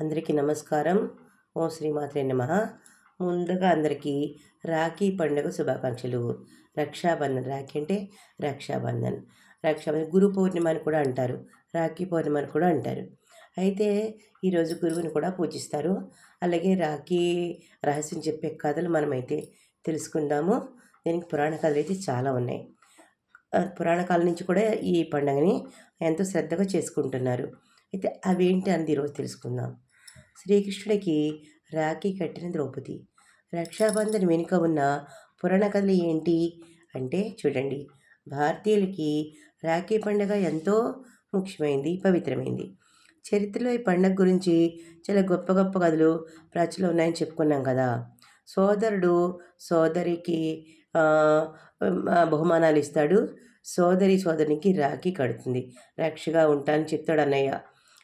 అందరికీ నమస్కారం. ఓ శ్రీమాత్రే నమ. ముందుగా అందరికీ రాఖీ పండుగ శుభాకాంక్షలు. రక్షాబంధన్ రాఖీ అంటే రక్షాబంధన్. రక్షాబంధన్ గురు పౌర్ణిమ అని కూడా అంటారు. రాఖీ పౌర్ణిమ అని కూడా అంటారు. అయితే ఈరోజు గురువుని కూడా పూజిస్తారు. అలాగే రాఖీ రహస్యం చెప్పే కథలు మనమైతే తెలుసుకుందాము. దీనికి పురాణ కథలు అయితే చాలా ఉన్నాయి. ఆ, పురాణ కాలం నుంచి కూడా ఈ పండుగని ఎంతో శ్రద్ధగా చేసుకుంటున్నారు. అయితే అవేంటి అని ఈరోజు తెలుసుకుందాం. శ్రీకృష్ణుడికి రాఖీ కట్టిన ద్రౌపది. రక్షాబంధన్ వెనుక ఉన్న పురాణ కథలు ఏంటి? అంటే చూడండి. భారతీయులకి రాఖీ పండుగ ఎంతో ముఖ్యమైంది పవిత్రమైంది. చరిత్రలో ఈ పండుగ గురించి చాలా గొప్ప గొప్ప కథలు ప్రాచులో ఉన్నాయని చెప్పుకున్నాం కదా. సోదరుడు సోదరికి బహుమానాలు ఇస్తాడు. సోదరి సోదరునికి రాఖీ కడుతుంది. రక్షగా ఉంటానని చెప్తాడు అన్నయ్య.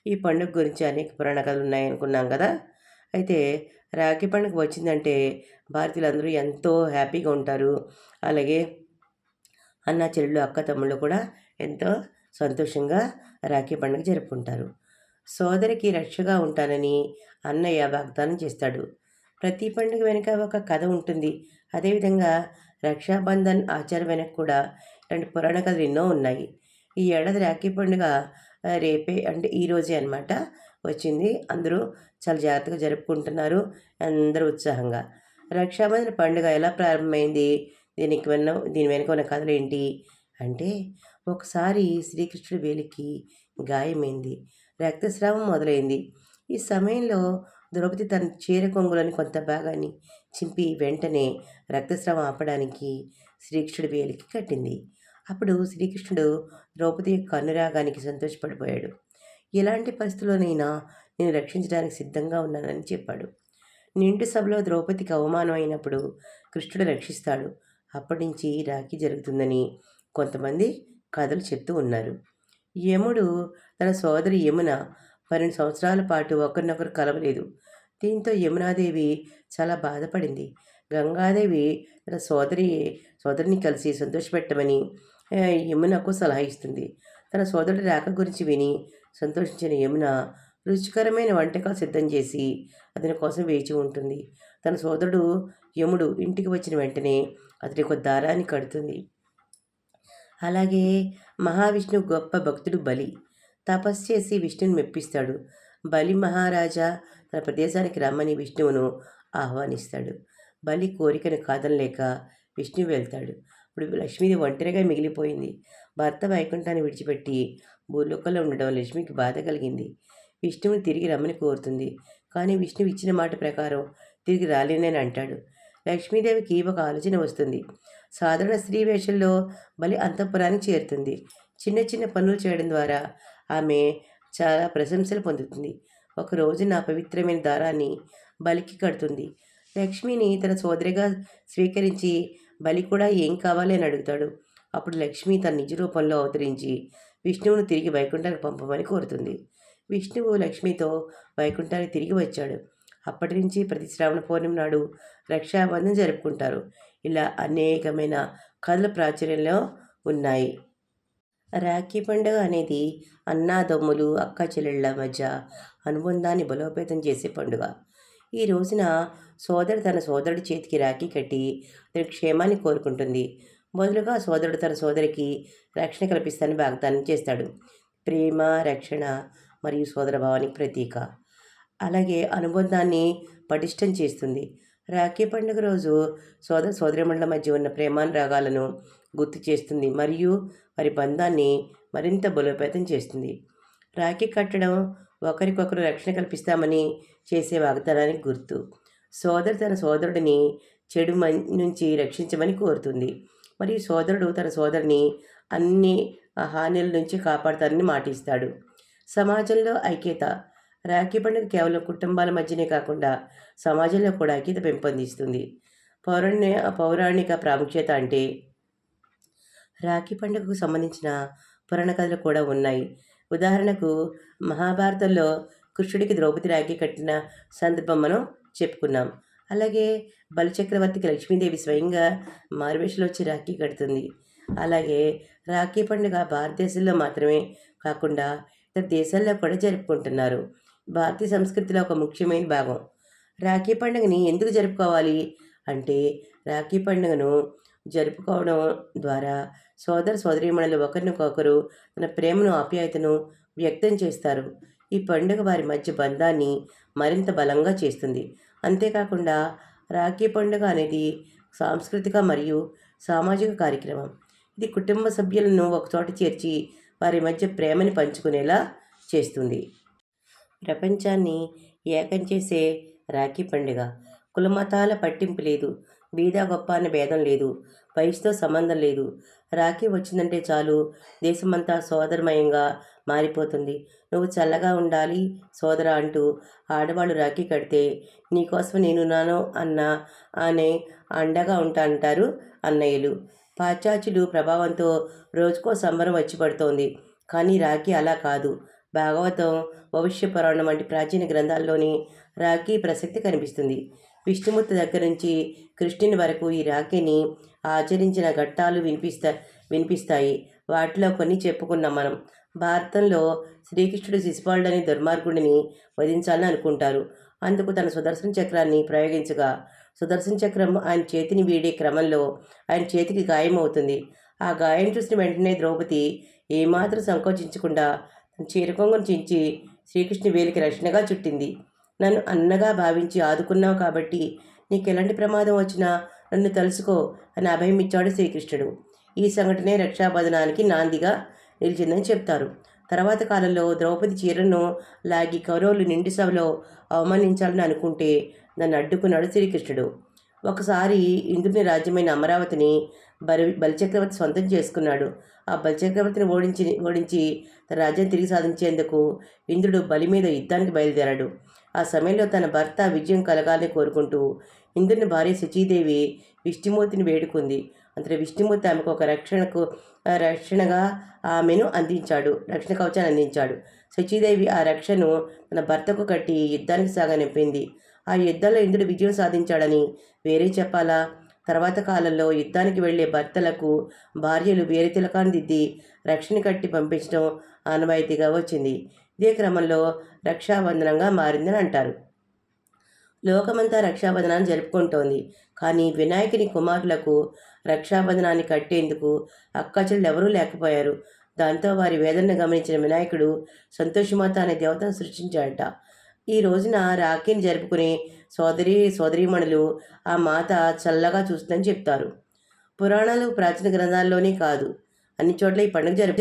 ఈ పండుగ గురించి అనేక పురాణ కథలు ఉన్నాయనుకున్నాం కదా. అయితే రాఖీ పండుగ వచ్చిందంటే భారతీయులందరూ ఎంతో హ్యాపీగా ఉంటారు. అలాగే అన్న చెల్లెళ్ళు అక్క తమ్ముళ్ళు కూడా ఎంతో సంతోషంగా రాఖీ పండుగ జరుపుకుంటారు. సోదరికి రక్షగా ఉంటానని అన్నయ్య వాగ్దానం చేస్తాడు. ప్రతి పండుగ వెనుక ఒక కథ ఉంటుంది. అదేవిధంగా రక్షాబంధన్ ఆచారం వెనక కూడా ఇలాంటి పురాణ కథలు ఎన్నో ఉన్నాయి. ఈ ఏడాది రాఖీ పండుగ రేపే అంటే ఈ రోజే అనమాట వచ్చింది. అందరూ చాలా జాగ్రత్తగా జరుపుకుంటున్నారు. అందరూ ఉత్సాహంగా. రక్షాబంధన పండుగ ఎలా ప్రారంభమైంది? దీనికి వెన్న దీని వెనుక ఉన్న కథలు ఏంటి? అంటే ఒకసారి శ్రీకృష్ణుడి వేలికి గాయమైంది. రక్తస్రావం మొదలైంది. ఈ సమయంలో ద్రౌపది తన చీర కొంగులని కొంత భాగాన్ని చింపి వెంటనే రక్తస్రావం ఆపడానికి శ్రీకృష్ణుడి వేలికి కట్టింది. అప్పుడు శ్రీకృష్ణుడు ద్రౌపది యొక్క అనురాగానికి సంతోషపడిపోయాడు. ఎలాంటి పరిస్థితుల్లోనైనా నేను రక్షించడానికి సిద్ధంగా ఉన్నానని చెప్పాడు. నిండు సభలో ద్రౌపదికి అవమానం అయినప్పుడు కృష్ణుడు రక్షిస్తాడు. అప్పటి నుంచి రాఖీ జరుగుతుందని కొంతమంది కథలు చెప్తూ ఉన్నారు. యముడు తన సోదరి యమున పన్నెండు సంవత్సరాల పాటు ఒకరినొకరు కలవలేదు. దీంతో యమునాదేవి చాలా బాధపడింది. గంగాదేవి తన సోదరి సోదరిని కలిసి సంతోషపెట్టమని యమునకు సలహా ఇస్తుంది. తన సోదరుడి రాక గురించి విని సంతోషించిన యమున రుచికరమైన వంటకాలు సిద్ధం చేసి అతని కోసం వేచి ఉంటుంది. తన సోదరుడు యముడు ఇంటికి వచ్చిన వెంటనే అతడి ఒక దారాన్ని కడుతుంది. అలాగే మహావిష్ణు గొప్ప భక్తుడు బలి. తపస్సు చేసి విష్ణుని మెప్పిస్తాడు. బలి మహారాజా తన ప్రదేశానికి రమ్మని విష్ణువును ఆహ్వానిస్తాడు. బలి కోరికను కాదనలేక విష్ణు వెళ్తాడు. ఇప్పుడు లక్ష్మీదేవి ఒంటరిగా మిగిలిపోయింది. భర్త వైకుంఠాన్ని విడిచిపెట్టి భూలోకంలో ఉండడం లక్ష్మికి బాధ కలిగింది. విష్ణువుని తిరిగి రమ్మని కోరుతుంది. కానీ విష్ణువు ఇచ్చిన మాట ప్రకారం తిరిగి రాలేనని అంటాడు. లక్ష్మీదేవికి ఒక ఆలోచన వస్తుంది. సాధారణ స్త్రీ వేషంలో బలి అంతఃపురానికి చేరుతుంది. చిన్న చిన్న పనులు చేయడం ద్వారా ఆమె చాలా ప్రశంసలు పొందుతుంది. ఒకరోజు నా పవిత్రమైన దారాన్ని బలికి కడుతుంది. లక్ష్మిని తన సోదరిగా స్వీకరించి బలి కూడా ఏం కావాలి అని అడుగుతాడు. అప్పుడు లక్ష్మి తన నిజ రూపంలో అవతరించి విష్ణువును తిరిగి వైకుంఠానికి పంపమని కోరుతుంది. విష్ణువు లక్ష్మితో వైకుంఠానికి తిరిగి వచ్చాడు. అప్పటి నుంచి ప్రతి శ్రావణ పౌర్ణమి నాడు రక్షాబంధం జరుపుకుంటారు. ఇలా అనేకమైన కథల ప్రాచుర్యంలో ఉన్నాయి. రాఖీ పండుగ అనేది అన్నాదమ్ములు అక్క చెల్లెళ్ళ మధ్య అనుబంధాన్ని బలోపేతం చేసే పండుగ. ఈ రోజున సోదరుడు తన సోదరుడి చేతికి రాఖీ కట్టి అతని క్షేమాన్ని కోరుకుంటుంది. బదులుగా సోదరుడు తన సోదరికి రక్షణ కల్పిస్తానని వాగ్దానం చేస్తాడు. ప్రేమ రక్షణ మరియు సోదరభావానికి ప్రతీక. అలాగే అనుబంధాన్ని పటిష్టం చేస్తుంది. రాఖీ పండుగ రోజు సోదర సోదరిమణుల మధ్య ఉన్న ప్రేమానురాగాలను గుర్తు చేస్తుంది మరియు వారి బంధాన్ని మరింత బలోపేతం చేస్తుంది. రాఖీ కట్టడం ఒకరికొకరు రక్షణ కల్పిస్తామని చేసే వాగ్దానానికి గుర్తు. సోదరు తన సోదరుడిని చెడు మం- నుంచి రక్షించమని కోరుతుంది. మరియు సోదరుడు తన సోదరుని అన్ని హానిల నుంచి కాపాడతారని మాటిస్తాడు. సమాజంలో ఐక్యత రాఖీ పండుగ కేవలం కుటుంబాల మధ్యనే కాకుండా సమాజంలో కూడా ఐక్యత పెంపొందిస్తుంది. పౌరాణ్య పౌరాణిక ప్రాముఖ్యత అంటే రాఖీ పండుగకు సంబంధించిన పురాణ కథలు కూడా ఉన్నాయి. ఉదాహరణకు మహాభారతంలో కృష్ణుడికి ద్రౌపది రాఖీ కట్టిన సందర్భం మనం చెప్పుకున్నాం. అలాగే బలిచక్రవర్తికి లక్ష్మీదేవి స్వయంగా మారువేషలో వచ్చి రాఖీ కడుతుంది. అలాగే రాఖీ పండుగ భారతదేశంలో మాత్రమే కాకుండా ఇతర దేశాల్లో కూడా జరుపుకుంటున్నారు. భారతీయ సంస్కృతిలో ఒక ముఖ్యమైన భాగం. రాఖీ పండుగని ఎందుకు జరుపుకోవాలి? అంటే రాఖీ పండుగను జరుపుకోవడం ద్వారా సోదర సోదరీమణులు ఒకరినొకరు తన ప్రేమను ఆప్యాయతను వ్యక్తం చేస్తారు. ఈ పండుగ వారి మధ్య బంధాన్ని మరింత బలంగా చేస్తుంది. అంతేకాకుండా రాఖీ పండుగ అనేది సాంస్కృతిక మరియు సామాజిక కార్యక్రమం. ఇది కుటుంబ సభ్యులను ఒకచోట చేర్చి వారి మధ్య ప్రేమని పంచుకునేలా చేస్తుంది. ప్రపంచాన్ని ఏకం చేసే రాఖీ పండుగ. కులమతాల పట్టింపు లేదు. బీద గొప్ప అనే భేదం లేదు వయసుతో సంబంధం లేదు. రాఖీ వచ్చిందంటే చాలు దేశమంతా సోదరమయంగా మారిపోతుంది. నువ్వు చల్లగా ఉండాలి సోదర అంటూ ఆడవాళ్ళు రాఖీ కడితే నీకోసం నేనున్నాను అన్న అనే అండగా ఉంటా అంటారు అన్నయ్యలు. పాశ్చాత్యులు ప్రభావంతో రోజుకో సంబరం వచ్చి పడుతోంది. కానీ రాఖీ అలా కాదు. భాగవతం భవిష్య పురాణం వంటి ప్రాచీన గ్రంథాల్లోని రాఖీ ప్రసక్తి కనిపిస్తుంది. విష్ణుమూర్తి దగ్గర నుంచి కృష్ణుని వరకు ఈ రాఖీని ఆచరించిన ఘట్టాలు వినిపిస్తా వినిపిస్తాయి. వాటిలో కొన్ని చెప్పుకున్నాం మనం. భారతంలో శ్రీకృష్ణుడు శిశుపాలుడని దుర్మార్గుడిని వధించాలని అనుకుంటారు. అందుకు తన సుదర్శన చక్రాన్ని ప్రయోగించగా సుదర్శన చక్రం ఆయన చేతిని వీడే క్రమంలో ఆయన చేతికి గాయం అవుతుంది ఆ గాయం చూసిన వెంటనే ద్రౌపది ఏమాత్రం సంకోచించకుండా తన చీరకొంగును చించి శ్రీకృష్ణు వేలికి రక్షణగా చుట్టింది. నన్ను అన్నగా భావించి ఆదుకున్నావు కాబట్టి నీకు ఎలాంటి ప్రమాదం వచ్చినా నన్ను తెలుసుకో అని అభయం ఇచ్చాడు శ్రీకృష్ణుడు. ఈ సంఘటనే రక్షాబంధనానికి నాందిగా నిలిచిందని చెప్తారు. తర్వాత కాలంలో ద్రౌపది చీరను లాగి కౌరవులు నిండు సభలో అవమానించాలని అనుకుంటే నన్ను అడ్డుకున్నాడు శ్రీకృష్ణుడు. ఒకసారి ఇంద్రుని రాజ్యమైన అమరావతిని బలి బలిచక్రవర్తి సొంతం చేసుకున్నాడు. ఆ బలిచక్రవర్తిని ఓడించి ఓడించి తన రాజ్యం తిరిగి సాధించేందుకు ఇంద్రుడు బలి మీద యుద్ధానికి బయలుదేరాడు. ఆ సమయంలో తన భర్త విజయం కలగాలని కోరుకుంటూ ఇంద్రుని భార్య శచీదేవి విష్ణుమూర్తిని వేడుకుంది. అంతలో విష్ణుమూర్తి ఆమెకు ఒక రక్షణకు రక్షణగా ఆమెను అందించాడు. రక్షణ కవచాన్ని అందించాడు. శచీదేవి ఆ రక్షను తన భర్తకు కట్టి యుద్ధానికి సాగనింపింది ఆ యుద్ధంలో ఇంద్రుడు విజయం సాధించాడని వేరే చెప్పాలా? తర్వాత కాలంలో యుద్ధానికి వెళ్ళే భర్తలకు భార్యలు వేరే తిలకాన్ని దిద్ది రక్షణ కట్టి పంపించడం ఆనవాయితీగా వచ్చింది. ఇదే క్రమంలో రక్షాబంధనంగా మారిందని అంటారు. లోకమంతా రక్షాబంధనాన్ని జరుపుకుంటోంది. కానీ వినాయకుని కుమారులకు రక్షాబంధనాన్ని కట్టేందుకు అక్కచెల్లు ఎవరూ లేకపోయారు. దాంతో వారి వేదనను గమనించిన వినాయకుడు సంతోషమాత అనే దేవతను సృష్టించాడట. ఈ రోజున రాఖీని జరుపుకునే సోదరి సోదరీమణులు ఆ మాత చల్లగా చూస్తుందని చెప్తారు. పురాణాలు ప్రాచీన గ్రంథాల్లోనే కాదు. అన్ని చోట్ల ఈ పండుగ జరుపు